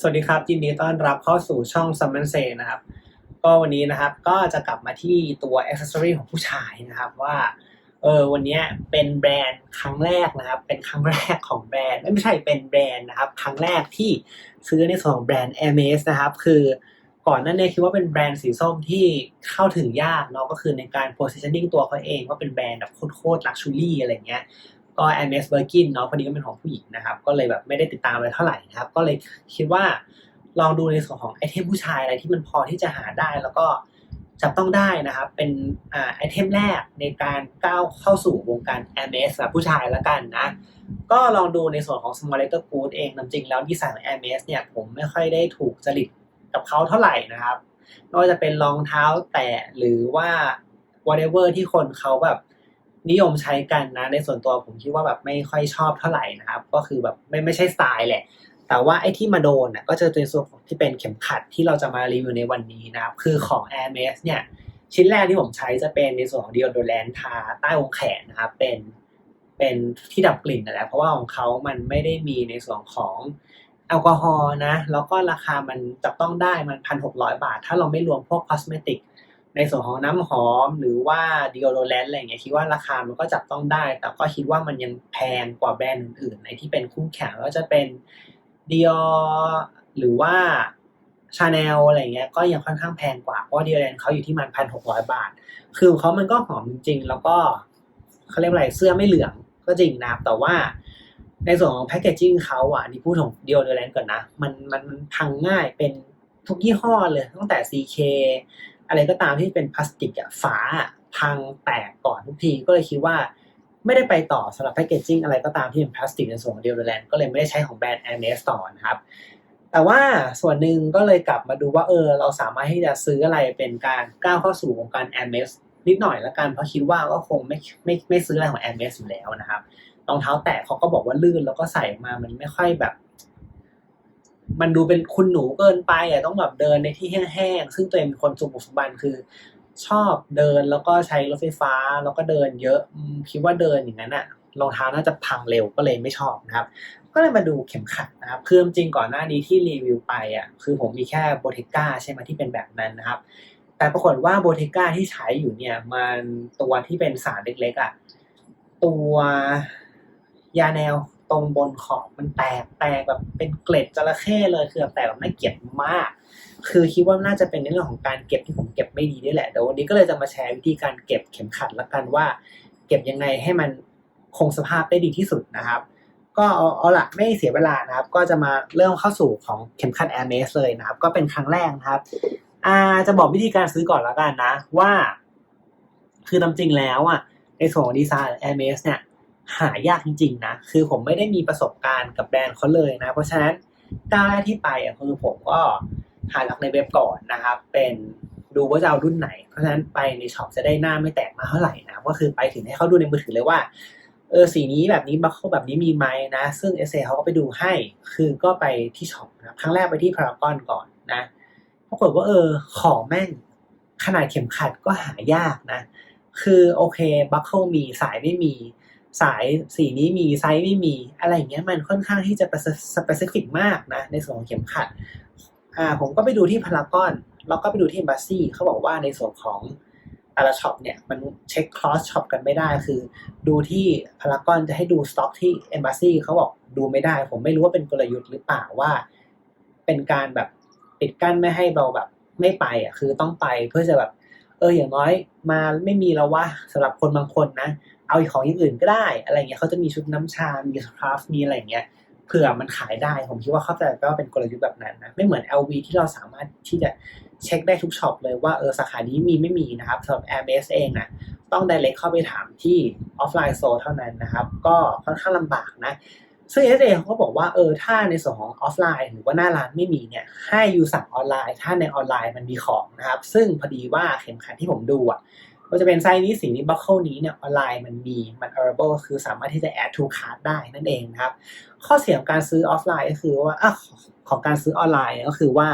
สวัสดีครับ ยินดีต้อนรับเข้าสู่ช่อง s u m m o n s a y นะครับ ก็วันนี้นะครับก็จะกลับมาที่ตัว accessory ของผู้ชายนะครับว่าเออวันนี้เป็นแบรนด์ครั้งแรกนะครับ เป็นครั้งแรกของแบรนด์ไม่ใช่เป็นแบรนด์นะครับ ครั้งแรกที่ซื้อในส่วนของแบรนด์ Hermes นะครับ คือก่อนหนั้นเนี่ยคิดว่าเป็นแบรนด์สีส้มที่เข้าถึงยากเนาะก็คือในการ positioning ตัวเขาเองว่าเป็นแบรนด์แบบโคตรๆ luxury อะไรเงี้ย ก็ Hermes Birkin เนาะพอดีก็เป็นของผู้หญิงนะครับ ก็เลยแบบไม่ได้ติดตามเลยเท่าไหร่นะครับ ก็เลยคิดว่าลองดูในส่วนของไอเทมผู้ชายอะไรที่มันพอที่จะหาได้แล้วก็จับต้องได้นะครับ เป็นอ่าไอเทมแรกในการก้าวเข้าสู่วงการ Hermes สำหรับผู้ชายละกันนะ ก็ลองดูในส่วนของ Small Letter Good เองนำจริงแล้วดีไซน์ของ Hermes เนี่ยผมไม่ค่อยได้ถูกจริตกับเขาเท่าไหร่นะครับไม่ว่าจะเป็นรองเท้าแตะหรือว่า whatever ที่คนเขาแบบ นิยมใช้กันนะ ในส่วนตัวผมคิดว่าแบบไม่ค่อยชอบเท่าไหร่นะครับ ก็คือแบบไม่ไม่ใช่สไตล์แหละ แต่ว่าไอ้ที่มาโดนน่ะก็จะเป็นส่วนของที่เป็นเข็มขัดที่เราจะมารีวิวในวันนี้นะครับ คือของ Air m a s เนี่ยชิ้นแรกที่ผมใช้จะเป็นในส่วนของ deodorant ทาใต้วงแขนนะครับเป็นเป็นที่ดับกลิ่นนั่นแหละเพราะว่าของเขามันไม่ได้มีในส่วนของแอลกอฮอล์นะ แล้วก็ราคามันจับต้องได้มันพันหกร้อยบาท ถ้าเราไม่รวมพวกคอสเมติก ในส่วนของน้ำหอมหรือว่าดิโอโดแรนต์อะไรอย่างเงี้ยคิดว่าราคามันก็จับต้องได้ แต่ก็คิดว่ามันยังแพงกว่าแบรนด์อื่นๆในที่เป็นคู่แข่งแล้วจะเป็นดิออหรือว่าชาแนลอะไรเงี้ยก็ยังค่อนข้างแพงกว่า เพราะดิโอแรนต์เขาอยู่ที่มันพันหกร้อยบาท คือเขามันก็หอมจริง ๆ แล้วก็เขาเรียกอะไรเสื้อไม่เหลืองก็จริงนะแต่ว่าในส่วนของแพคเกจจิ้งเขาอะนี่พูดถึงดิโอโดแรนต์ก่อนนะมันมันมันพังง่ายเป็นทุกยี่ห้อเลย ตั้งแต่ CK อะไรก็ตามที่เป็นพลาสติกอะฝาพังแตกก่อนทุกทีก็เลยคิดว่าไม่ได้ไปต่อสำหรับแพคเกจจิ้งอะไรก็ตามที่เป็นพลาสติกในส่วนของเด o แลนด์ก็เลยไม่ได้ใช้ของแบรนด์ Hermes ต่อนะครับ แต่ว่าส่วนหนึ่งก็เลยกลับมาดูว่าเออเราสามารถที่จะซื้ออะไรเป็นการก้าวเข้าสู่วงการ Hermes นิดหน่อยละกันเพราะคิดว่าก็คงไม่ไม่ไม่ซื้ออะไรของ Hermes อยู่แล้วนะครับรองเท้าแตะเขาก็บอกว่าลื่นแล้วก็ใส่มามันไม่ค่อยแบบ มันดูเป็นคุณหนูเกินไปอะต้องแบบเดินในที่แห้งๆซึ่งตัวเองเป็นคนสุขสุบันคือ ชอบเดินแล้วก็ใช้รถไฟฟ้าแล้วก็เดินเยอะคิดว่าเดินอย่างนั้นอะรองเท้าน่าจะพังเร็วก็เลยไม่ชอบนะครับ ก็เลยมาดูเข็มขัดนะครับคือจริงก่อนหน้านี้ที่รีวิวไปอะคือผมมีแค่โบเทก้าใช่ไหมที่เป็นแบบนั้นนะครับ แต่ปรากฏว่าโบเทก้าที่ใช้อยู่เนี่ยมันตัวที่เป็นสารเล็กๆอะตัวยาแนว ตรงบนขอบมันแตกแตกแบบเป็นเกล็ดจระเข้เลยคือแบบแตกแบบน่าเกลียดมาก คือคิดว่าน่าจะเป็นในเรื่องของการเก็บที่ผมเก็บไม่ดีนี่แหละเดี๋ยววันนี้ก็เลยจะมาแชร์วิธีการเก็บเข็มขัดละกันว่า เก็บยังไงให้มันคงสภาพได้ดีที่สุดนะครับ ก็เอาเอาละไม่เสียเวลานะครับ ก็จะมาเริ่มเข้าสู่ของเข็มขัด Air m a s เลยนะครับ ก็เป็นครั้งแรกนะครับอาจะบอกวิธีการซื้อก่อนละกันนะ ว่า คือตามจริงแล้วอะในส่วนของดีไซน์ Air m a s เนี่ย หายากจริงๆนะ คือผมไม่ได้มีประสบการณ์กับแบรนด์เขาเลยนะ เพราะฉะนั้นก้าวแรกที่ไปอะคือผมก็หาจากในเว็บก่อนนะครับ เป็นดูว่าจะเอารุ่นไหน เพราะฉะนั้นไปในช็อปจะได้หน้าไม่แตกมาเท่าไหร่นะ ก็คือไปถึงให้เขาดูในมือถือเลยว่า เออสีนี้แบบนี้บัคเคิลแบบนี้มีไหมนะ ซึ่งเอเซเขาก็ไปดูให้ คือก็ไปที่ช็อปนะครับครั้งแรกไปที่พารากอนก่อนนะปรากฏว่าเออของแม่งขนาดเข็มขัดก็หายากนะ คือโอเคบัคเคิลมีสายไม่มี สายสีนี้มีไซส์ไม่มีอะไรอย่างเงี้ยมันค่อนข้างที่จะสเปซิฟิกมากนะในส่วนของเข็มขัดอ่าผมก็ไปดูที่พารากอนแล้วก็ไปดูที่ e m b a s s y เขาบอกว่าในส่วนของแต่ละช็อปเนี่ยมันเช็ค cross shop กันไม่ได้คือ ดูที่พารากอนจะให้ดูสต็อกที่ e m b a s s y เขาบอกดูไม่ได้ ผมไม่รู้ว่าเป็นกลยุทธ์หรือเปล่าว่า เป็นการแบบปิดกั้นไม่ให้เราแบบไม่ไปอะคือต้องไปเพื่อจะแบบ เอออย่างน้อยมาไม่มีแล้วว่าสำหรับคนบางคนนะ เอาของอย่างอื่นก็ได้ อะไรเงี้ยเขาจะมีชุดน้ำชา มีคราฟมีอะไรเงี้ยเผื่อมันขายได้ ผมคิดว่าเข้าใจว่าเป็นกลยุทธ์แบบนั้นนะ ไม่เหมือน LV ที่เราสามารถที่จะเช็คได้ทุกช็อปเลยว่าเออสาขานี้มีไม่มีนะครับสำหรับ Airbase เองนะต้อง direct เข้าไปถามที่ offline store เท่านั้นนะครับ ก็ค่อนข้างลำบากนะซึ่ง SA เอเขาบอกว่าเออถ้าในส่วนของออฟไลน์ หรือว่าหน้าร้านไม่มีเนี่ยให้ยูสั่งออนไลน์ ถ้าในออนไลน์มันมีของนะครับ ซึ่งพอดีว่าเข็มขัดที่ผมดูอะ ก็จะเป็นไซส์นี้สีนี้บัคเคิลนี้เนี่ยออนไลน์มันมีมัน available คือสามารถที่จะ add to cart ได้นั่นเองนะครับ ข้อเสียของการซื้อออฟไลน์ก็คือว่าอของการซื้อออนไลน์ก็คือว่า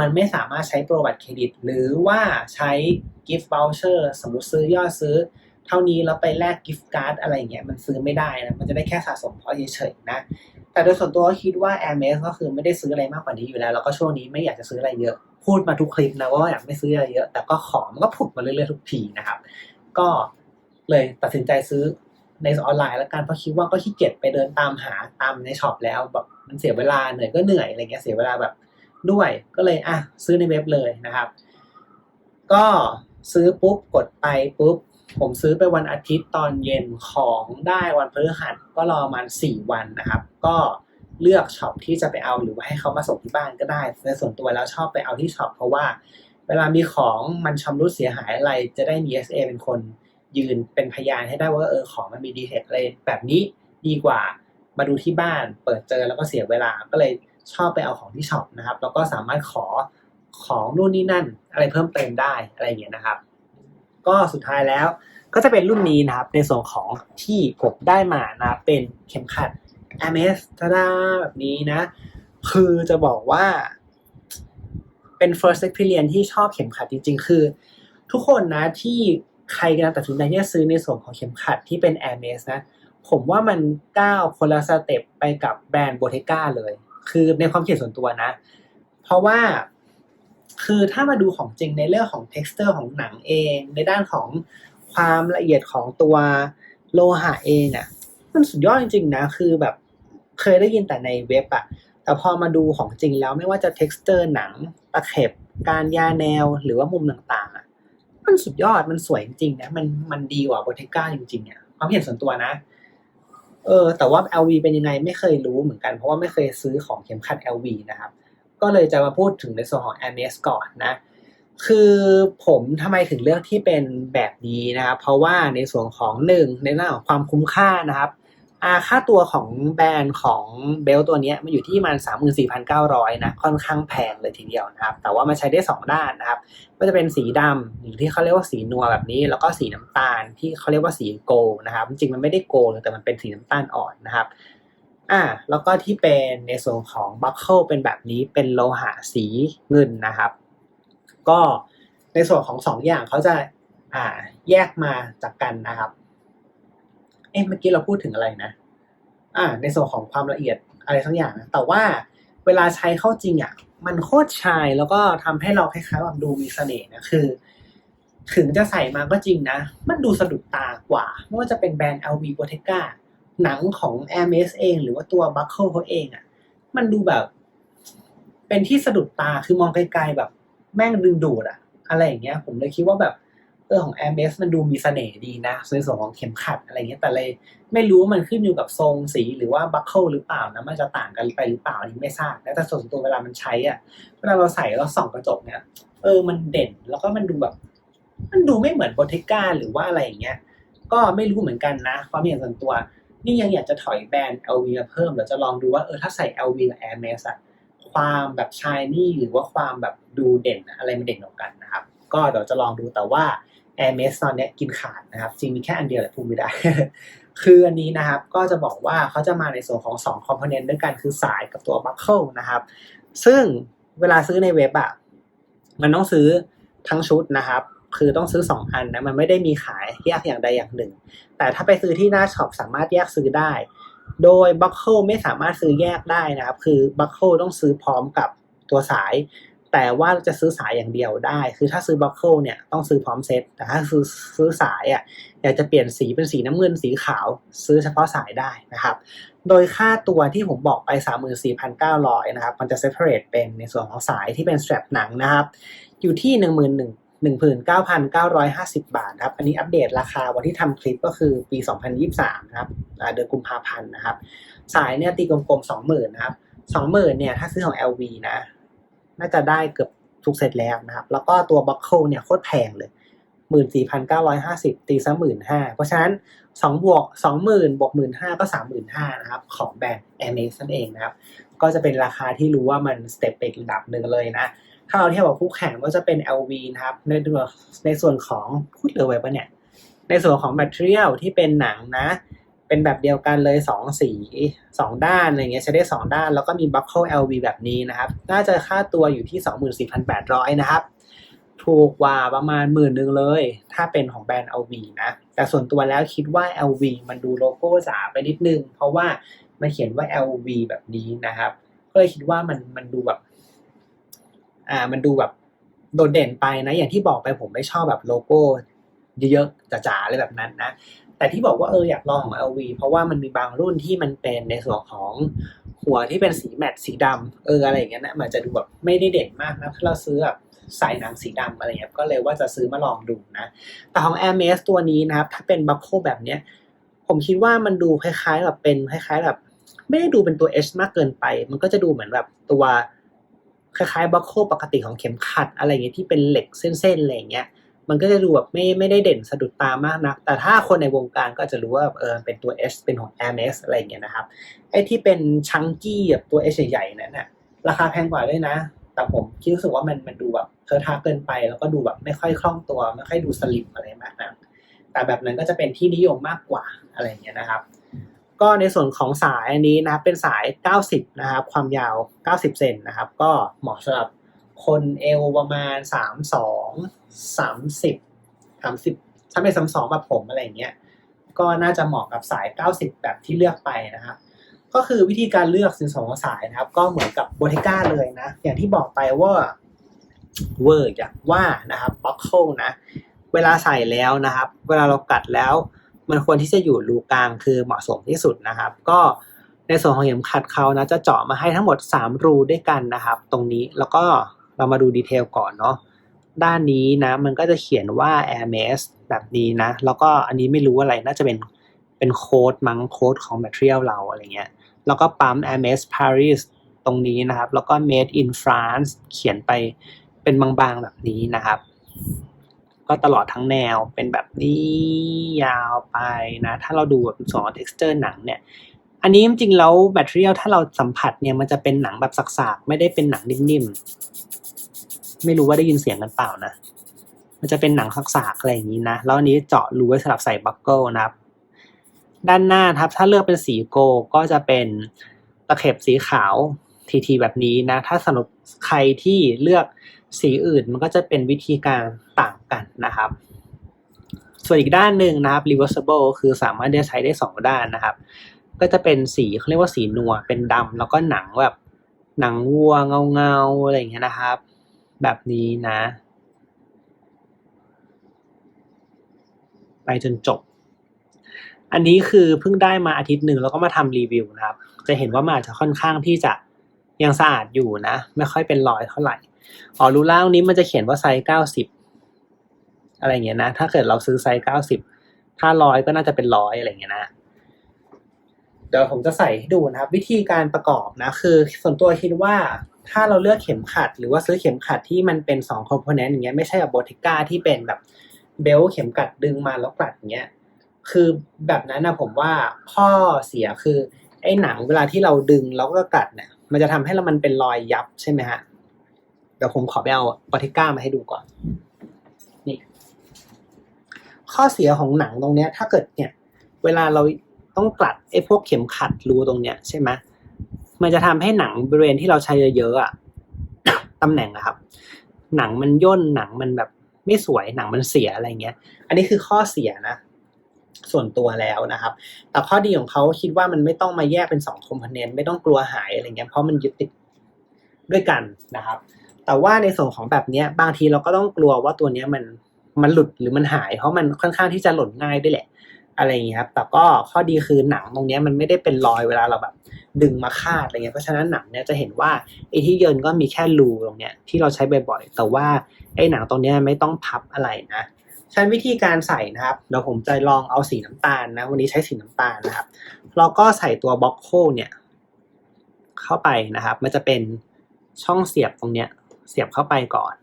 มันไม่สามารถใช้โปรบัตรเครดิต หรือว่าใช้ gift voucher สมมติซื้อยอดซื้อ เท่านี้แล้วไปแลกกิฟต์การ์ดอะไรอย่างเงี้ยมันซื้อไม่ได้นะมันจะได้แค่สะสมเพราะเฉยๆนะแต่โดยส่วนตัวก็คิดว่า Air m a s ก็คือไม่ได้ซื้ออะไรมากกว่านี้อยู่แล้ว แล้วก็ช่วงนี้ไม่อยากจะซื้ออะไรเยอะ พูดมาทุกคลิปนะว่าอยากไม่ซื้ออะไรเยอะ แต่ก็ของมันก็ผุดมาเรื่อยๆทุกทีนะครับ ก็เลยตัดสินใจซื้อในออนไลน์แล้วกันเพราะคิดว่าก็ขี้เกียจไปเดินตามหาตามในช็อปแล้วแบบมันเสียเวลาเหนื่อยก็เหนื่อยอะไรเงี้ยเสียเวลาแบบด้วยก็เลยอะซื้อในเว็บเลยนะครับ ก็ซื้อปุ๊บกดไปปุ๊บผมซื้อไปวันอาทิตย์ตอนเย็นของได้วันพฤหัสก็รอมาณสี่วันนะครับ ก็ เลือกช็อปที่จะไปเอาหรือว่าให้เขามาส่งที่บ้านก็ได้ในส่วนตัวแล้วชอบไปเอาที่ช็อปเพราะว่า เวลามีของมันชำรุดเสียหายอะไรจะได้มี SA เป็นคนยืนเป็นพยานให้ได้ว่าเออของมันมีดีเทคอะไรแบบนี้ดีกว่ามาดูที่บ้านเปิดเจอแล้วก็เสียเวลาก็เลยชอบไปเอาของที่ช็อปนะครับ แล้วก็สามารถขอของนู่นนี่นั่น อะไรเพิ่มเติมได้อะไรอย่างเงี้ยนะครับ ก็สุดท้ายแล้วก็จะเป็นรุ่นนี้นะครับในส่วนของที่ผมได้มานะเป็นเข็มขัด m s ทาดาแบบนี้นะ คือจะบอกว่า เป็น first experience ที่ชอบเข็มขัดจริง ๆ คือ ทุกคนนะที่ใครกำลังตัดสินใจที่จะซื้อในส่วนของเข็มขัดที่เป็น a i r m e s นะ ผมว่ามันก้าวคนละสเต็ปไปกับแบรนด์โบเทก้าเลย คือในความคิดส่วนตัวนะ เพราะว่าคือถ้ามาดูของจริงในเรื่องของ texture ของหนังเอง ในด้านของความละเอียดของตัวโลหะเองอะ่ะ มันสุดยอดจริงๆนะ คือแบบเคยได้ยินแต่ในเว็บอะแต่พอมาดูของจริงแล้วไม่ว่าจะ texture หนัง ตะเข็บ การยาแนวหรือว่ามุมต่างๆอะมันสุดยอดมันสวยจริงๆนะมันมันดีกว่าโบเทก้าจริงๆอะความเห็นส่วนตัวนะ เออ แต่ว่า LV เป็นยังไงไม่เคยรู้เหมือนกัน เพราะว่าไม่เคยซื้อของเข็มขัด LV นะครับ ก็เลยจะมาพูดถึงในส่วนของ a m e s ก่อนนะ คือผมทำไมถึงเลือกที่เป็นแบบนี้นะครับ เพราะว่าในส่วนของหนึ่งในเรื่องของความคุ้มค่านะครับ อาค่าตัวของแบรนด์ของเบลตัวนี้มันอยู่ที่มันสามหมื่นสี่พันเก้าร้อยนะ ค่อนข้างแพงเลยทีเดียวนะครับ แต่ว่ามันใช้ได้สองด้านนะครับก็จะเป็นสีดำหรือที่เขาเรียกว่าสีนัวแบบนี้ แล้วก็สีน้ำตาลที่เขาเรียกว่าสีโกลนะครับ จริงมันไม่ได้โกลแต่มันเป็นสีน้ำตาลอ่อนนะครับอ่าแล้วก็ที่เป็นในส่วนของบัคเกิลเป็นแบบนี้เป็นโลหะสีเงินนะครับ ก็ในส่วนของสองอย่างเขาจะอ่าแยกมาจากกันนะครับ เอ๊ะเมื่อกี้เราพูดถึงอะไรนะ อ่า ในส่วนของความละเอียดอะไรทั้งอย่างนะแต่ว่าเวลาใช้เข้าจริงอะ มันโคตรชายแล้วก็ทำให้เราคล้ายๆแบบดูมีเสน่ห์นะคือ ถึงจะใส่มาก็จริงนะ มันดูสะดุดตากว่า ไม่ว่าจะเป็นแบรนด์ LV Bottega หนังของ a i r m e s เอง หรือว่าตัว Buckle เขาเองอะ มันดูแบบ เป็นที่สะดุดตาคือมองไกลๆแบบ แม่งดึงดูดอะ อะไรอย่างเงี้ย ผมเลยคิดว่าแบบ เออของ a i r m e s มันดูมีเสน่ห์ดีนะในส่วนของเข็มขัดอะไรเงี้ยแต่เลยไม่รู้ว่ามันขึ้นอยู่กับทรงสีหรือว่าบัคเกิลหรือเปล่านะมันจะต่างกันไปหรือเปล่าอันนี้ไม่ทราบนะแต่ส่วนตัวเวลามันใช้อะเวลาเราใส่แล้วส่องกระจกเนี่ยเออมันเด่นแล้วก็มันดูแบบ มันดูไม่เหมือนโบเทก้าหรือว่าอะไรอย่างเงี้ยก็ไม่รู้เหมือนกันนะความเห็นส่วนตัว นี่ยังอยากจะถอยแบรนด์ LV มาเพิ่มเดี๋ยวจะลองดูว่าเออถ้าใส่ LV กับ Air m e s อะความแบบชายนี่หรือว่าความแบบดูเด่นอะไรมันเด่นกว่ากันนะครับ ก็เดี๋ยวจะลองดูแต่ว่า Air m e s ตอนนี้กินขาดนะครับ จริงมีแค่อันเดียวแหละพูดไม่ได้ คืออันนี้นะครับก็จะบอกว่าเขาจะมาในส่วนของ2 component ด้วยกันคือสายกับตัว buckle นะครับ ซึ่งเวลาซื้อในเว็บอะมันต้องซื้อทั้งชุดนะครับ คือต้องซื้อ 2 อันนะมันไม่ได้มีขายแยกอย่างใดอย่างหนึ่ง แต่ถ้าไปซื้อที่หน้าช็อปสามารถแยกซื้อได้ โดย buckle ไม่สามารถซื้อแยกได้นะครับ คือ buckle ต้องซื้อพร้อมกับตัวสาย แต่ว่าจะซื้อสายอย่างเดียวได้ คือถ้าซื้อ buckle เนี่ยต้องซื้อพร้อมเซต แต่ถ้าซื้อซื้อสายอะอยากจะเปลี่ยนสีเป็นสีน้ำเงินสีขาว ซื้อเฉพาะสายได้นะครับ โดยค่าตัวที่ผมบอกไป 34,900 นะครับ มันจะ separate เป็นในส่วนของสายที่เป็น strap หนังนะครับ อยู่ที่ 1 1 0 0 19,950 บาทครับ อันนี้อัปเดตราคาวันที่ทำคลิปก็คือปี 2023 นะครับเดือนกุมภาพันธ์นะครับ สายเนี่ยตีกลมๆ 20,000 นะครับ 20,000 เนี่ยถ้าซื้อของ LV นะ น่าจะได้เกือบทุกเซตแล้วนะครับ แล้วก็ตัว buckle เนี่ยโคตรแพงเลย14,950ตีซะ15,000เพราะฉะนั้น2บวก20,000บวก15,000ก็35,000นะครับ ของแบรนด์ a i r m e s นั่นเองนะครับ ก็จะเป็นราคาที่รู้ว่ามันสเต็ปไปกระดับหนึ่งเลยนะ ถ้าเราเทียบกับคู่แข่งก็จะเป็น LV นะครับ ในในส่วนของพูดเลยไว้ปะเนี่ย ในส่วนของ material ที่เป็นหนังนะ เป็นแบบเดียวกันเลย 2 สี 2 ด้านอะไรเงี้ยใช้ได้ 2 ด้าน แล้วก็มี buckle LV แบบนี้นะครับ น่าจะค่าตัวอยู่ที่ 24,800 นะครับ ถูกกว่าประมาณหมื่นหนึ่งเลย ถ้าเป็นของแบรนด์ LV นะ แต่ส่วนตัวแล้วคิดว่า LV มันดูโลโก้จ๋าไปนิดนึง เพราะว่ามันเขียนว่า LV แบบนี้นะครับ ก็เลยคิดว่ามันมันดูแบบอ่ามันดูแบบโดดเด่นไปนะ อย่างที่บอกไปผมไม่ชอบแบบโลโก้เยอะๆจ๋าๆอะไรแบบนั้นนะ แต่ที่บอกว่าเอออยากลองของ LV เพราะว่ามันมีบางรุ่นที่มันเป็นในส่วนของหัวที่เป็นสีแมตต์สีดำเอออะไรอย่างเงี้ยนะมันจะดูแบบไม่ได้เด่นมากนะถ้าเราซื้อแบบใส่หนังสีดำอะไรเงี้ยก็เลยว่าจะซื้อมาลองดูนะ แต่ของ Air m a s ตัวนี้นะครับ ถ้าเป็นบัคโคแบบเนี้ย ผมคิดว่ามันดูคล้ายๆแบบเป็นคล้ายๆแบบไม่ได้ดูเป็นตัว H มากเกินไป มันก็จะดูเหมือนแบบตัวคล้ายๆบัคโคปกติของเข็มขัดอะไรเงี้ยที่เป็นเหล็กเส้นๆอะไรเงี้ย มันก็จะดูแบบไม่ไม่ได้เด่นสะดุดตามากนัก แต่ถ้าคนในวงการก็จะรู้ว่าเออเป็นตัว S เป็นของ Air m a s อะไรเงี้ยนะครับ ไอ้ที่เป็นชังกี้แบบตัว S ใหญ่ๆนั่นน่ะราคาแพงกว่าด้วยนะ แต่ผมคิดรู้สึกว่ามันมันดูแบบเทอะทะเกินไป แล้วก็ดูแบบไม่ค่อยคล่องตัว ไม่ค่อยดูสลิมอะไรมากนะแต่แบบนั้นก็จะเป็นที่นิยมมากกว่าอะไรอย่างเงี้ยนะครับ ก็ในส่วนของสายอันนี้นะครับเป็นสาย 90 นะครับ ความยาว 90 เซนนะครับ ก็เหมาะสำหรับ คนเอวประมาณ32 30 30ถ้าเป็น32แบบผมอะไรเงี้ยก็น่าจะเหมาะกับสาย 90 แบบที่เลือกไปนะครับก็คือวิธีการเลือกสินสองสายนะครับ ก็เหมือนกับโบเทก้าเลยนะ อย่างที่บอกไปว่าเวอร์อย่างว่านะครับบ็อกเคิลนะ เวลาใส่แล้วนะครับ เวลาเรากัดแล้ว มันควรที่จะอยู่รูกลางคือเหมาะสมที่สุดนะครับ ก็ในส่วนของเข็มขัดเขานะจะเจาะมาให้ทั้งหมด 3 รูด้วยกันนะครับ ตรงนี้แล้วก็ เรามาดูดีเทลก่อนเนาะด้านนี้นะมันก็จะเขียนว่า Air m a s แบบนี้นะ แล้วก็อันนี้ไม่รู้อะไรน่าจะเป็นเป็นโค้ดมั้งโค้ดของ material เราอะไรเงี้ยแล้วก็ปั๊ม Hermes Paris ตรงนี้นะครับ แล้วก็ Made in France เขียนไปเป็นบางๆแบบนี้นะครับ ก็ตลอดทั้งแนวเป็นแบบนี้ยาวไปนะ ถ้าเราดูแบบสอง texture หนังเนี่ยอันนี้จริงๆแล้ว material ถ้าเราสัมผัสเนี่ยมันจะเป็นหนังแบบสักๆ ไม่ได้เป็นหนังนิ่ม ไม่รู้ว่าได้ยินเสียงกันเปล่านะ มันจะเป็นหนังสักๆอะไรอย่างนี้นะ แล้วอันนี้เจาะรูไว้สำหรับใส่บัคเกิลนะครับ ด้านหน้าครับ ถ้าเลือกเป็นสีโกลก็จะเป็นตะเข็บสีขาวทีทีแบบนี้นะ ถ้าสำหรับใครที่เลือกสีอื่นมันก็จะเป็นวิธีการต่างกันนะครับ ส่วนอีกด้านหนึ่งนะครับ reversible คือสามารถจะใช้ได้สองด้านนะครับ ก็จะเป็นสีเขาเรียกว่าสีนัว เป็นดำแล้วก็หนังแบบหนังวัวเงาเงาๆอะไรอย่างเงี้ยนะครับ แบบนี้นะ ไปจนจบ อันนี้คือเพิ่งได้มาอาทิตย์หนึ่งแล้วก็มาทำรีวิวนะครับ จะเห็นว่ามันอาจจะค่อนข้างที่จะยังสะอาดอยู่นะ ไม่ค่อยเป็นรอยเท่าไหร่ อ๋อรูล่างนี้มันจะเขียนว่าไซส์เก้าสิบอะไรเงี้ยนะ ถ้าเกิดเราซื้อไซส์เก้าสิบถ้าร้อยก็น่าจะเป็นร้อยอะไรเงี้ยนะ เดี๋ยวผมจะใส่ให้ดูนะครับ วิธีการประกอบนะ คือส่วนตัวคิดว่า ถ้าเราเลือกเข็มขัด หรือว่าซื้อเข็มขัดที่มันเป็นสองคอมโพเนนต์อย่างเงี้ยไม่ใช่แบบโบติก้าที่เป็นแบบเบลเข็มขัดดึงมาแล้วกลัดอย่างเงี้ยคือแบบนั้นนะผมว่าข้อเสียคือไอ้หนังเวลาที่เราดึงแล้วก็กัดเนี่ย มันจะทำให้เรามันเป็นรอยยับใช่ไหมฮะเดี๋ยวผมขอไปเอาปอติก้ามาให้ดูก่อนนี่ข้อเสียของหนังตรงเนี้ย ถ้าเกิดเนี่ย เวลาเราต้องกลัดไอ้พวกเข็มขัดรูตรงเนี้ยใช่ไหม มันจะทำให้หนังบริเวณที่เราใช้เยอะๆอะตำแหน่งอะครับ หนังมันย่นหนังมันแบบไม่สวยหนังมันเสียอะไรเงี้ย อันนี้คือข้อเสียนะ ส่วนตัวแล้วนะครับ แต่ข้อดีของเขาคิดว่ามันไม่ต้องมาแยกเป็นสองคอมโพเนนต์ไม่ต้องกลัวหายอะไรเงี้ยเพราะมันยึดติดด้วยกันนะครับ แต่ว่าในส่วนของแบบเนี้ยบางทีเราก็ต้องกลัวว่าตัวเนี้ยมันมันหลุดหรือมันหาย เพราะมันค่อนข้างที่จะหล่นง่ายด้วยแหละ อะไรอย่างเงี้ครับ แต่ก็ข้อดีคือหนังตรงนี้มันไม่ได้เป็นรอยเวลาเราแบบ ดึงมาคาดอะไรเงี้ย เพราะฉะนั้นหนังเนี้ยจะเห็นว่าไอ้ที่เยินก็มีแค่รูตรงเนี้ยที่เราใช้บ่อยๆ แต่ว่าไอ้หนังตรงนี้ไม่ต้องพับอะไรนะฉะนันวิธีการใส่นะครับ เดี๋ยวผมจะลองเอาสีน้ำตาลนะ วันนี้ใช้สีน้ำตาลนะครับ เราก็ใส่ตัวบล็อกโคเนี่ยเข้าไปนะครับ มันจะเป็นช่องเสียบตรงเนี้ย เสียบเข้าไปก่อน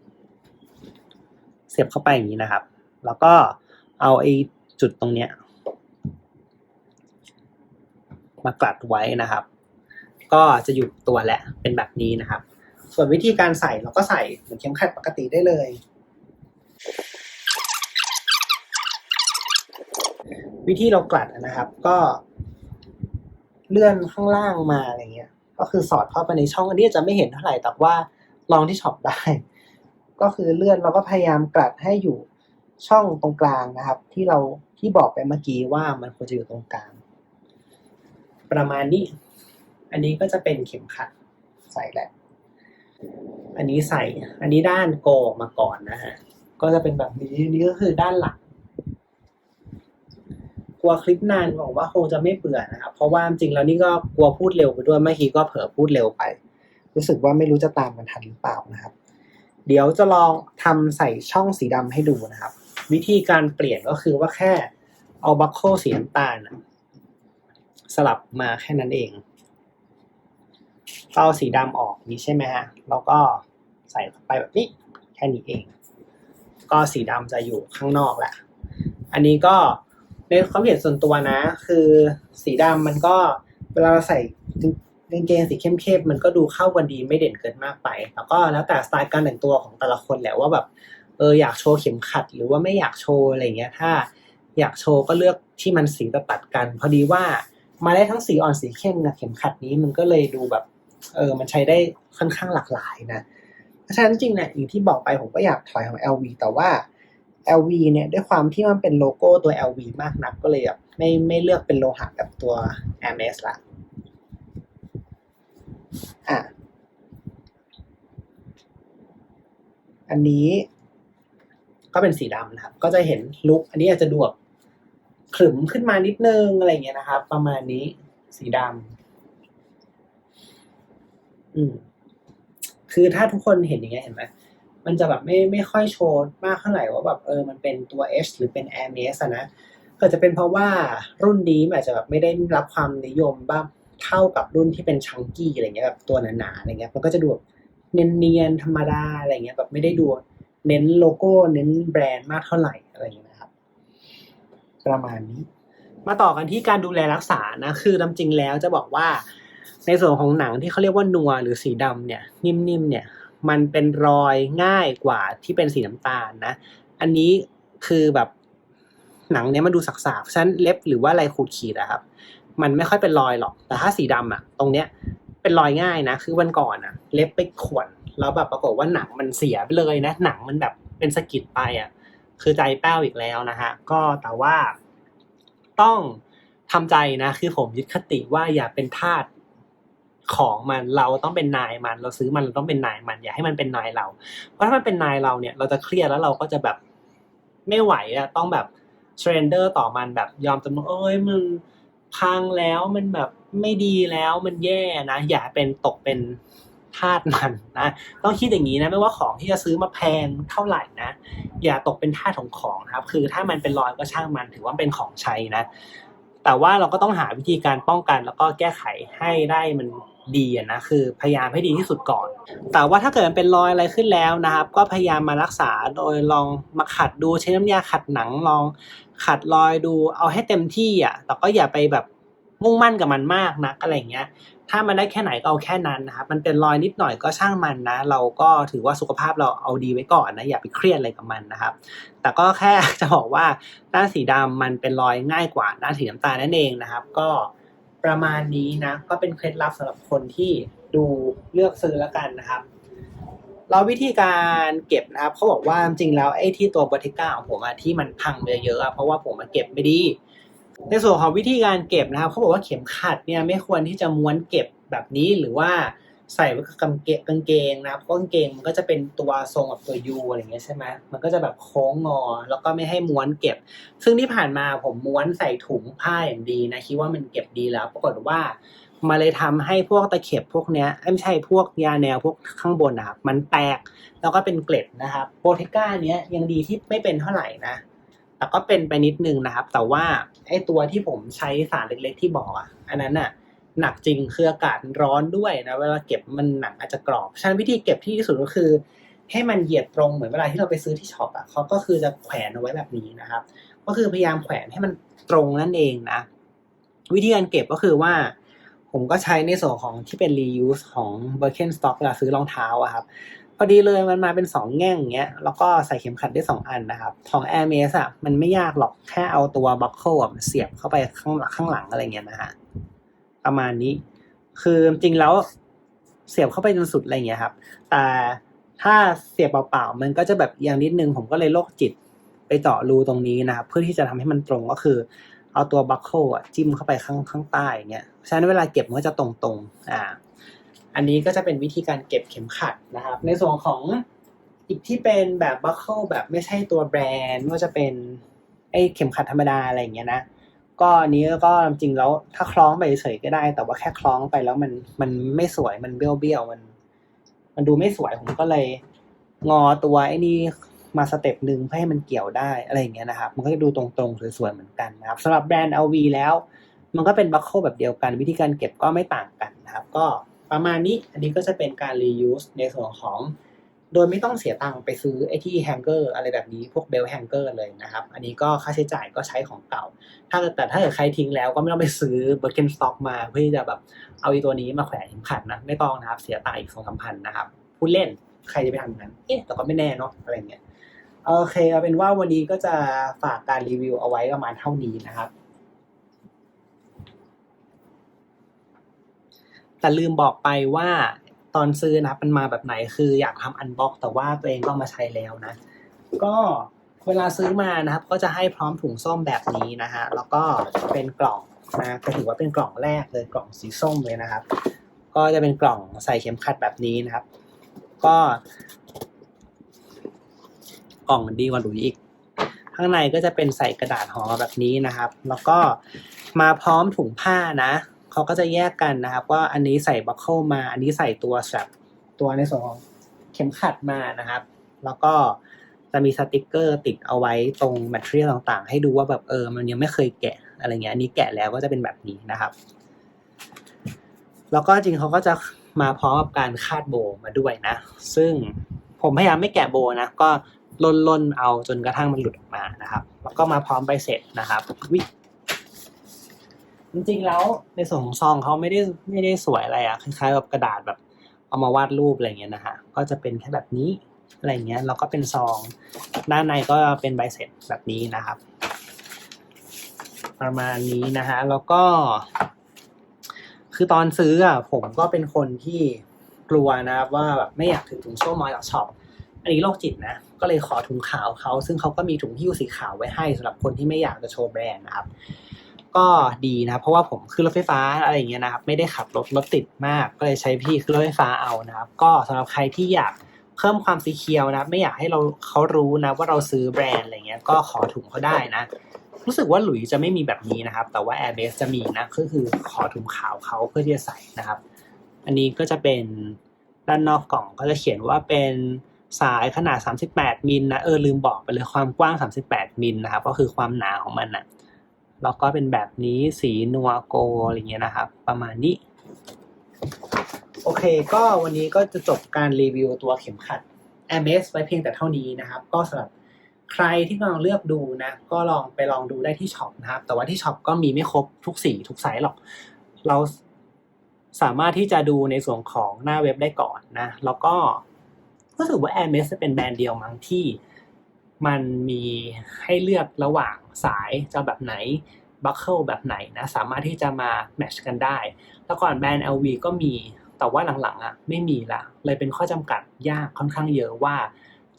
เสียบเข้าไปอย่างนี้นะครับ แล้วก็เอาไอ้จุดตรงเนี้ย มากลัดไว้นะครับ ก็จะอยู่ตัวแหละเป็นแบบนี้นะครับ ส่วนวิธีการใส่เราก็ใส่เหมือนเข็มขัดปกติได้เลยวิธีเรากลัดนะครับ ก็เลื่อนข้างล่างมาอะไรเงี้ย ก็คือสอดเข้าไปในช่องอันนี้จะไม่เห็นเท่าไหร่แต่ว่าลองที่ช็อปได้ ก็คือเลื่อนเราก็พยายามกลัดให้อยู่ช่องตรงกลางนะครับ ที่เราที่ที่บอกไปเมื่อกี้ว่ามันควรจะอยู่ตรงกลาง ประมาณนี้ อันนี้ก็จะเป็นเข็มขัดใส่แหละอันนี้ใส่ อันนี้ด้านโกออกมาก่อนนะฮะ ก็จะเป็นแบบนี้นี่ก็คือด้านหลัง กลัวคลิปนานบอกว่าคงจะไม่เบื่อนะครับ เพราะว่าจริงแล้วนี่ก็กลัวพูดเร็วไปด้วย เมื่อกี้ก็เผลอพูดเร็วไป รู้สึกว่าไม่รู้จะตามกันทันหรือเปล่านะครับ เดี๋ยวจะลองทำใส่ช่องสีดำให้ดูนะครับ วิธีการเปลี่ยนก็คือว่าแค่เอาบัคโคสีน้ำตาลน่ะ สลับมาแค่นั้นเองก็เอาสีดำออกนี้ใช่ไหมฮะ แล้วก็ใส่ไปแบบนี้แค่นี้เอง ก็สีดำจะอยู่ข้างนอกแหละ อันนี้ก็ในความเห็นส่วนตัวนะ คือสีดำมันก็เวลาเราใส่กางเกงสีเข้มๆมันก็ดูเข้ากันดีไม่เด่นเกินมากไป แล้วก็แล้วแต่สไตล์การแต่งตัวของแต่ละคนแหละว่าแบบเอออยากโชว์เข็มขัดหรือว่าไม่อยากโชว์อะไรเงี้ยถ้าอยากโชว์ก็เลือกที่มันสีตัดตัดกัน พอดีว่า มาได้ทั้งสีอ่อนสีเข้มกับเข็มขัดนี้มันก็เลยดูแบบ เออ มันใช้ได้ค่อนข้างหลากหลายนะ เพราะฉะนั้นจริงเนี่ยอย่างที่บอกไปผมก็อยากถอยของ LV แต่ว่า LV เนี่ยด้วยความที่มันเป็นโลโก้ตัว LV มากนักก็เลยแบบไม่ไม่เลือกเป็นโลหะแบบตัว Hermes ละอะอันนี้ก็เป็นสีดำนะครับ ก็จะเห็นลุคอันนี้อาจจะดูแบบ ขรึมขึ้นมานิดนึงอะไรเงี้ยนะครับ ประมาณนี้ สีดำอืมคือถ้าทุกคนเห็นอย่างเงี้ยเห็นไหมมันจะแบบไม่ไม่ค่อยโชว์มากเท่าไหร่ว่าแบบเออมันเป็นตัว H หรือเป็น Air m a s อะนะก็จะเป็นเพราะว่ารุ่นนี้มันอาจจะแบบไม่ได้รับความนิยมบ้างเท่ากับรุ่นที่เป็นชังกี้อะไรเงี้ยแบบตัวหนาๆอะไรเงี้ยมันก็จะดูแบบเนียนๆธรรมดาอะไรเงี้ยแบบไม่ได้ดูเน้นโลโก้เน้นแบรนด์มากเท่าไหร่อะไรเงี้ย ประมาณนี้ มาต่อกันที่การดูแลรักษานะ คือตามจริงแล้วจะบอกว่า ในส่วนของหนังที่เขาเรียกว่านัวหรือสีดำเนี่ย นิ่มๆเนี่ยมันเป็นรอยง่ายกว่าที่เป็นสีน้ำตาลนะ อันนี้คือแบบหนังเนี้ยมันดูสักๆฉะนั้นเล็บหรือว่าอะไรขูดขีดอะครับ มันไม่ค่อยเป็นรอยหรอก แต่ถ้าสีดำอะตรงเนี้ยเป็นรอยง่ายนะ คือวันก่อนอะเล็บไปข่วนแล้วแบบปรากฏว่าหนังมันเสียไปเลยนะ หนังมันแบบเป็นสะกิดไปอะ คือใจแป้วอีกแล้วนะฮะก็แต่ว่าต้องทำใจนะ คือผมยึดคติว่าอย่าเป็นทาสของมันเราต้องเป็นนายมัน เราซื้อมันเราต้องเป็นนายมัน อย่าให้มันเป็นนายเรา เพราะถ้ามันเป็นนายเราเนี่ย เราจะเครียดแล้วเราก็จะแบบไม่ไหวอะต้องแบบเทรนเดอร์ต่อมันแบบยอมจำนนเอ้ยมันพังแล้วมันแบบไม่ดีแล้วมันแย่นะ อย่าเป็นตกเป็น ทาสมันนะต้องคิดอย่างนี้นะไม่ว่าของที่จะซื้อมาแพงเท่าไหร่นะ อย่าตกเป็นทาของของครับ คือถ้ามันเป็นรอยก็ช่างมันถือว่าเป็นของใช้นะ แต่ว่าเราก็ต้องหาวิธีการป้องกันแล้วก็แก้ไขให้ได้มันดีนะคือพยายามให้ดีที่สุดก่อน แต่ว่าถ้าเกิดมันเป็นรอยอะไรขึ้นแล้วนะครับ ก็พยายามมารักษาโดยลองมาขัดดูใช้น้ำยาขัดหนังลองขัดรอยดูเอาให้เต็มที่อะแต่ก็อย่าไปแบบ มุ่งมั่นกับมันมากนักอะไรเงี้ย ถ้ามันได้แค่ไหนก็เอาแค่นั้นนะครับมันเป็นรอยนิดหน่อยก็ช่างมันนะ เราก็ถือว่าสุขภาพเราเอาดีไว้ก่อนนะอย่าไปเครียดอะไรกับมันนะครับ แต่ก็แค่จะบอกว่าด้านสีดำมันเป็นรอยง่ายกว่าด้านสีน้ำตาลนั่นเองนะครับ ก็ประมาณนี้นะก็เป็นเคล็ดลับสำหรับคนที่ดูเลือกซื้อแล้วกันนะครับเราวิธีการเก็บนะครับเขาบอกว่าจริงแล้วไอ้ที่ตัวบอติก้าของผมอะที่มันพังเยอะอะเพราะว่าผมมาเก็บไม่ดี ในส่วนของวิธีการเก็บนะครับเขาบอกว่าเข็มขัดเนี่ยไม่ควรที่จะม้วนเก็บแบบนี้หรือว่าใส่ไว้กับกางเกงกางเกงนะครับกางเกงมันก็จะเป็นตัวทรงแบบตัวยูอะไรเงี้ยใช่ไหมมันก็จะแบบโค้งงอ แล้วก็ไม่ให้ม้วนเก็บ ซึ่งที่ผ่านมาผมม้วนใส่ถุงผ้าอย่างดีนะคิดว่ามันเก็บดีแล้ว ปรากฏว่ามาเลยทำให้พวกตะเข็บพวกเนี้ยไม่ใช่พวกยาแนวพวกข้างบนนะครับมันแตกแล้วก็เป็นเกล็ดนะครับโปรเทก้าเนี้ยยังดีที่ไม่เป็นเท่าไหร่นะ แต่ก็เป็นไปนิดนึงนะครับ แต่ว่าไอ้ตัวที่ผมใช้สารเล็กๆที่บอกอะอันนั้นน่ะหนักจริงคืออากาศร้อนด้วยนะเวลาเก็บมันหนังอาจจะกรอบฉะนั้นวิธีเก็บที่ดีที่สุดก็คือ ให้มันเหยียดตรงเหมือนเวลาที่เราไปซื้อที่ช็อปอะเขาก็คือจะแขวนเอาไว้แบบนี้นะครับ ก็คือพยายามแขวนให้มันตรงนั่นเองนะวิธีการเก็บก็คือว่า ผมก็ใช้ในส่วนของที่เป็น reuse ของ Birkenstock เวลาซื้อรองเท้าอะครับ พอดีเลยมันมาเป็นสองแง่งอย่างเงี้ย แล้วก็ใส่เข็มขัดได้สองอันนะครับ ของ Air m a s อะมันไม่ยากหรอก แค่เอาตัวบัคเกิลเสียบเข้าไปข้างหลังข้างหลังอะไรเงี้ยนะฮะ ประมาณนี้ คือจริงแล้วเสียบเข้าไปจนสุดอะไรเงี้ยครับ แต่ถ้าเสียบเปล่าๆ มันก็จะแบบเอียงนิดนึง ผมก็เลยโรคจิตไปเจาะรูตรงนี้นะครับ เพื่อที่จะทำให้มันตรงก็คือ เอาตัวบัคเกิลอะจิ้มเข้าไปข้างข้างใต้เงี้ย ฉะนั้นเวลาเก็บมันก็จะตรงๆ อ่า อันนี้ก็จะเป็นวิธีการเก็บเข็มขัดนะครับ ในส่วนของอีกที่เป็นแบบบัคเกิลแบบไม่ใช่ตัวแบรนด์ว่าจะเป็นไอ้เข็มขัดธรรมดาอะไรอย่างเงี้ยนะก็อันนี้ก็จริงแล้วถ้าคล้องไปเฉยก็ได้ แต่ว่าแค่คล้องไปแล้วมันมันไม่สวยมันเบี้ยวเบี้ยวมัน มันดูไม่สวยผมก็เลยงอตัวไอ้นี่มาสเต็ปหนึ่งเพื่อให้มันเกี่ยวได้อะไรอย่างเงี้ยนะครับ มันก็จะดูตรงๆสวยๆเหมือนกันนะครับสำหรับแบรนด์ LV แล้ว มันก็เป็นบัคเกิลแบบเดียวกัน วิธีการเก็บก็ไม่ต่างกันนะครับ ก็ ประมาณนี้อันนี้ก็จะเป็นการ reuse ในส่วนของ โดยไม่ต้องเสียตังค์ไปซื้อไอ้ที่แฮงเกอร์อะไรแบบนี้พวกเบลแฮงเกอร์เลยนะครับ อันนี้ก็ค่าใช้จ่ายก็ใช้ของเก่า ถ้าแต่ถ้าเกิดใครทิ้งแล้วก็ไม่ต้องไปซื้อเบอร์เกนสต็อกมาเพื่อที่จะแบบเอาอีตัวนี้มาแขวนเข็มขัดนะไม่ต้องนะครับเสียตังค์อีกสองสามพันนะครับพูดเล่นใครจะไปทำงนั้นเอ๊ะแต่ก็ไม่แน่เนาะอะไรเงี้ยโอเคเอาเป็นว่าวันนี้ก็จะฝากการรีวิวเอาไว้ประมาณเท่านี้นะครับ แต่ลืมบอกไปว่าตอนซื้อนะมันมาแบบไหนคืออยากทำอันบ็อกแต่ว่าตัวเองก็มาใช้แล้วนะ ก็เวลาซื้อมานะครับ ก็จะให้พร้อมถุงส้มแบบนี้นะฮะแล้วก็เป็นกล่องนะก็ถือว่าเป็นกล่องแรกเลยกล่องสีส้มเลยนะครับ ก็จะเป็นกล่องใส่เข็มขัดแบบนี้นะครับ ก็กล่องดีกว่าหลุยอีก ข้างในก็จะเป็นใส่กระดาษห่อแบบนี้นะครับ แล้วก็มาพร้อมถุงผ้านะ เขาก็จะแยกกันนะครับว่าอันนี้ใส่บัคเกิลมา อันนี้ใส่ตัวสับตัวในส่วนของเข็มขัดมานะครับ แล้วก็จะมีสติกเกอร์ติดเอาไว้ตรงแมทเทียลต่างๆ ให้ดูว่าแบบเออ มันยังไม่เคยแกะอะไรเงี้ยอันนี้แกะแล้วก็จะเป็นแบบนี้นะครับ แล้วก็จริงเขาก็จะมาพร้อมกับการคาดโบมาด้วยนะ ซึ่งผมพยายามไม่แกะโบนะ ก็ล่นล่นๆเอาจนกระทั่งมันหลุดออกมานะครับ แล้วก็มาพร้อมใบเสร็จนะครับวิ จริงๆแล้วในส่วนของซองเขาไม่ได้ไม่ได้สวยอะไรอะคล้ายๆกับกระดาษแบบเอามาวาดรูปอะไรเงี้ยนะฮะก็จะเป็นแค่แบบนี้อะไรเงี้ยแล้วก็เป็นซองด้านในก็เป็นใบเสร็จแบบนี้นะครับ ประมาณนี้นะฮะแล้วก็ คือตอนซื้ออะผมก็เป็นคนที่กลัวนะครับว่าแบบไม่อยากถือถุงส้มมาจากช็อปอันนี้โรคจิตนะก็เลยขอถุงขาวเขาซึ่งเขาก็มีถุงหิ้วสีขาวไว้ให้สำหรับคนที่ไม่อยากจะโชว์แบรนด์นะครับ ก็ดีนะ เพราะว่าผมขึ้นรถไฟฟ้าอะไรอย่างเงี้ยนะครับ ไม่ได้ขับรถรถติดมาก ก็เลยใช้พี่ขึ้นรถไฟฟ้าเอานะครับ ก็สำหรับใครที่อยากเพิ่มความสีเขียวนะ ไม่อยากให้เราเขารู้นะ ว่าเราซื้อแบรนด์อะไรเงี้ย ก็ขอถุงเขาได้นะ รู้สึกว่าหลุยจะไม่มีแบบนี้นะครับ แต่ว่า Airbase จะมีนะก็คือขอถุงขาวเขาเพื่อที่จะใส่นะครับ อันนี้ก็จะเป็นด้านนอกกล่องก็จะเขียนว่าเป็นสายขนาด 38 มิลนะเออลืมบอกไปเลยความกว้าง 38 มิลนะครับ ก็คือความหนาของมันนะ แล้วก็เป็นแบบนี้สีนัวโกอะไรเงี้ยนะครับ ประมาณนี้ โอเค ก็วันนี้ก็จะจบการรีวิวตัวเข็มขัด a m a z ไว้เพียงแต่เท่านี้นะครับ ก็สำหรับใครที่กำลังเลือกดูนะ ก็ลองไปลองดูได้ที่ช็อปนะครับ แต่ว่าที่ช็อปก็มีไม่ครบทุกสีทุกไซส์หรอก เราสามารถที่จะดูในส่วนของหน้าเว็บได้ก่อนนะ แล้วก็รู้สึกว่า a m a z จะเป็นแบรนด์เดียวมั้งที่ มันมีให้เลือกระหว่างสายจะแบบไหนบัคเกิลแบบไหนนะสามารถที่จะมาแมทช์กันได้ แล้วก่อนแบรนด์ LV ก็มีแต่ว่าหลังๆอะไม่มีละเลยเป็นข้อจำกัดยากค่อนข้างเยอะว่า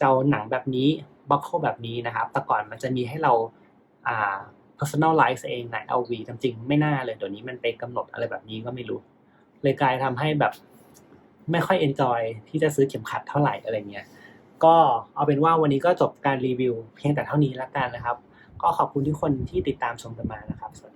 จะเอาหนังแบบนี้บัคเกิลแบบนี้นะครับแต่ก่อนมันจะมีให้เราอ่า personalize เองใน LV จริงๆไม่น่าเลยเดี๋ยวนี้มันไปกำหนดอะไรแบบนี้ก็ไม่รู้ เลยกลายทำให้แบบไม่ค่อย enjoy ที่จะซื้อเข็มขัดเท่าไหร่อะไรเงี้ย ก็เอาเป็นว่าวันนี้ก็จบการรีวิวเพียงแต่เท่านี้แล้วกันนะครับ ก็ขอบคุณทุกคนที่ติดตามชมกันมานะครับสวัสดี